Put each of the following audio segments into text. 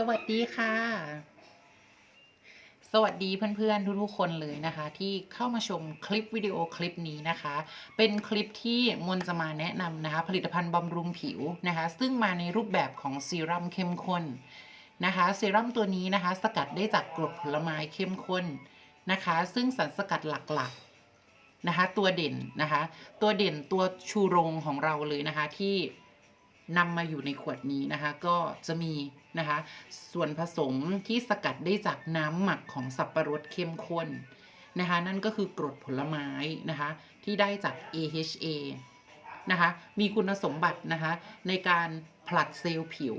สวัสดีค่ะ สวัสดีเพื่อนๆ ทุกๆคนเลยนะคะ ที่เข้ามาชมคลิปวิดีโอคลิปนี้นะคะ เป็นคลิปที่มนจะมาแนะนำนะคะ ผลิตภัณฑ์บำรุงผิวนะคะ ซึ่งมาในรูปแบบของซีรั่มเข้มข้นนะคะซีรั่มตัวนี้นะคะ สกัดได้จากกรดผลไม้เข้มข้นนะคะ ซึ่งสารสกัดหลักๆนะคะ ตัวเด่นนะคะ ตัวเด่นตัวชูโรงของเราเลยนะคะที่ นำมาอยู่ในขวดนี้นะคะ ก็จะมีนะคะ ส่วนผสมที่สกัดได้จากน้ำหมักของสับประรดเข้มข้นนะคะ นั่นก็คือกรดผลไม้นะคะ ที่ได้จาก AHA นะคะ มีคุณสมบัตินะคะ ในการผลัดเซลล์ผิว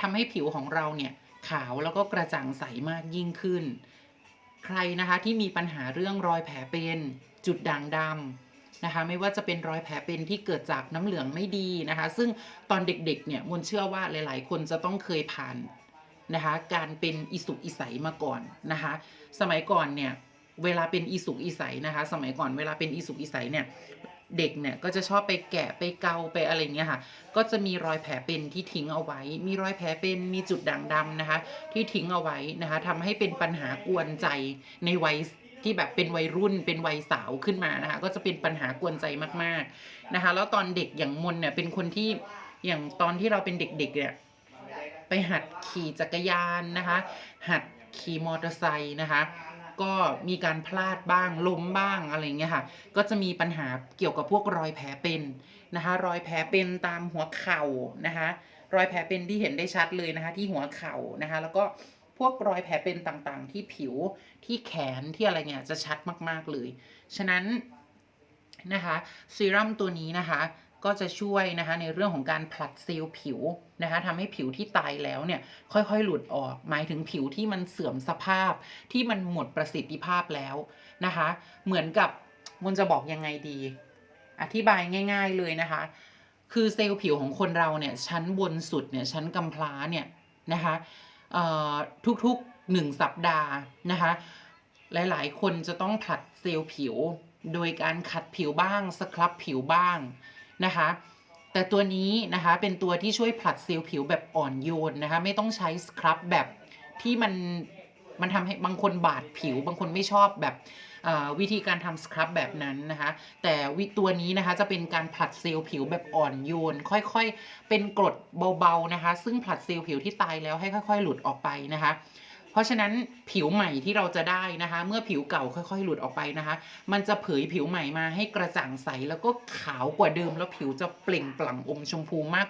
ทำให้ผิวของเราเนี่ยขาวแล้วก็กระจ่างใสมากยิ่งขึ้น ใครนะคะที่มีปัญหาเรื่องรอยแผลเป็น จุดด่างดำ นะคะไม่ว่าจะเป็นรอยแผลเป็นที่เกิดจากน้ำเหลืองไม่ดีนะคะ ซึ่งตอนเด็กๆเนี่ยมนเชื่อว่าหลาย ๆ คนจะต้องเคยผ่านนะคะการเป็นอิสุกอิสัยมาก่อนนะคะสมัยก่อนเนี่ยเวลาเป็นอิสุกอิสัยนะคะ สมัยก่อนเวลาเป็นอิสุกอิสัยเนี่ยเด็กเนี่ยก็จะชอบไปแกะไปเกาไปอะไรเงี้ยค่ะ ก็จะมีรอยแผลเป็นที่ทิ้งเอาไว้ มีรอยแผลเป็นมีจุดด่างดำนะคะ ที่ทิ้งเอาไว้นะคะทำให้เป็นปัญหากวนใจในวัย ที่แบบเป็นวัยรุ่นเป็นวัยสาวขึ้นมานะคะ ก็จะเป็นปัญหากวนใจมากๆนะคะ แล้วตอนเด็กอย่างมนเนี่ยเป็นคนที่อย่างตอนที่เราเป็นเด็กๆเนี่ยไปหัดขี่จักรยานนะคะ หัดขี่มอเตอร์ไซค์นะคะ ก็มีการพลาดบ้างล้มบ้างอะไรเงี้ยค่ะ ก็จะมีปัญหาเกี่ยวกับพวกรอยแผลเป็นนะคะ รอยแผลเป็นตามหัวเข่านะคะ รอยแผลเป็นที่เห็นได้ชัดเลยนะคะ ที่หัวเข่านะคะ แล้วก็ พวกรอยแผลเป็นต่างๆ ที่ผิวที่แขนที่อะไรเนี่ยจะชัดมากๆเลย ฉะนั้นนะคะซีรั่มตัวนี้นะคะก็จะช่วยนะคะในเรื่องของการผลัดเซลล์ผิวนะคะทำให้ผิวที่ตายแล้วเนี่ยค่อยๆ หลุดออก หมายถึงผิวที่มันเสื่อมสภาพที่มันหมดประสิทธิภาพแล้วนะคะ เหมือนกับมนจะบอกยังไงดี อธิบายง่าย ๆเลยนะคะ คือเซลล์ผิวของคนเราเนี่ยชั้นบนสุดเนี่ยชั้นกำพร้าเนี่ยนะคะ ทุกๆหนึ่งสัปดาห์นะคะ หลายๆ คนจะต้องผลัดเซลล์ผิว โดยการขัดผิวบ้างสครับผิวบ้างนะคะแต่ตัวนี้นะคะเป็นตัวที่ช่วยผลัดเซลล์ผิวแบบอ่อนโยนนะคะไม่ต้องใช้สครับแบบที่มัน มันทำให้บางคนบาดผิว บางคนไม่ชอบแบบวิธีการทำสครับแบบนั้นนะคะ แต่วิตัวนี้นะคะจะเป็นการผลัดเซลล์ผิวแบบอ่อนโยน ค่อยๆ เป็นกรดเบาๆนะคะ ซึ่งผลัดเซลล์ผิวที่ตายแล้วให้ค่อย ๆ หลุดออกไปนะคะเพราะฉะนั้นผิวใหม่ที่เราจะได้นะคะ เมื่อผิวเก่าค่อยๆ หลุดออกไปนะคะ มันจะเผยผิวใหม่มาให้กระจ่างใสแล้วก็ขาวกว่าเดิมแล้วผิวจะเปล่งปลั่งอมชมพูมาก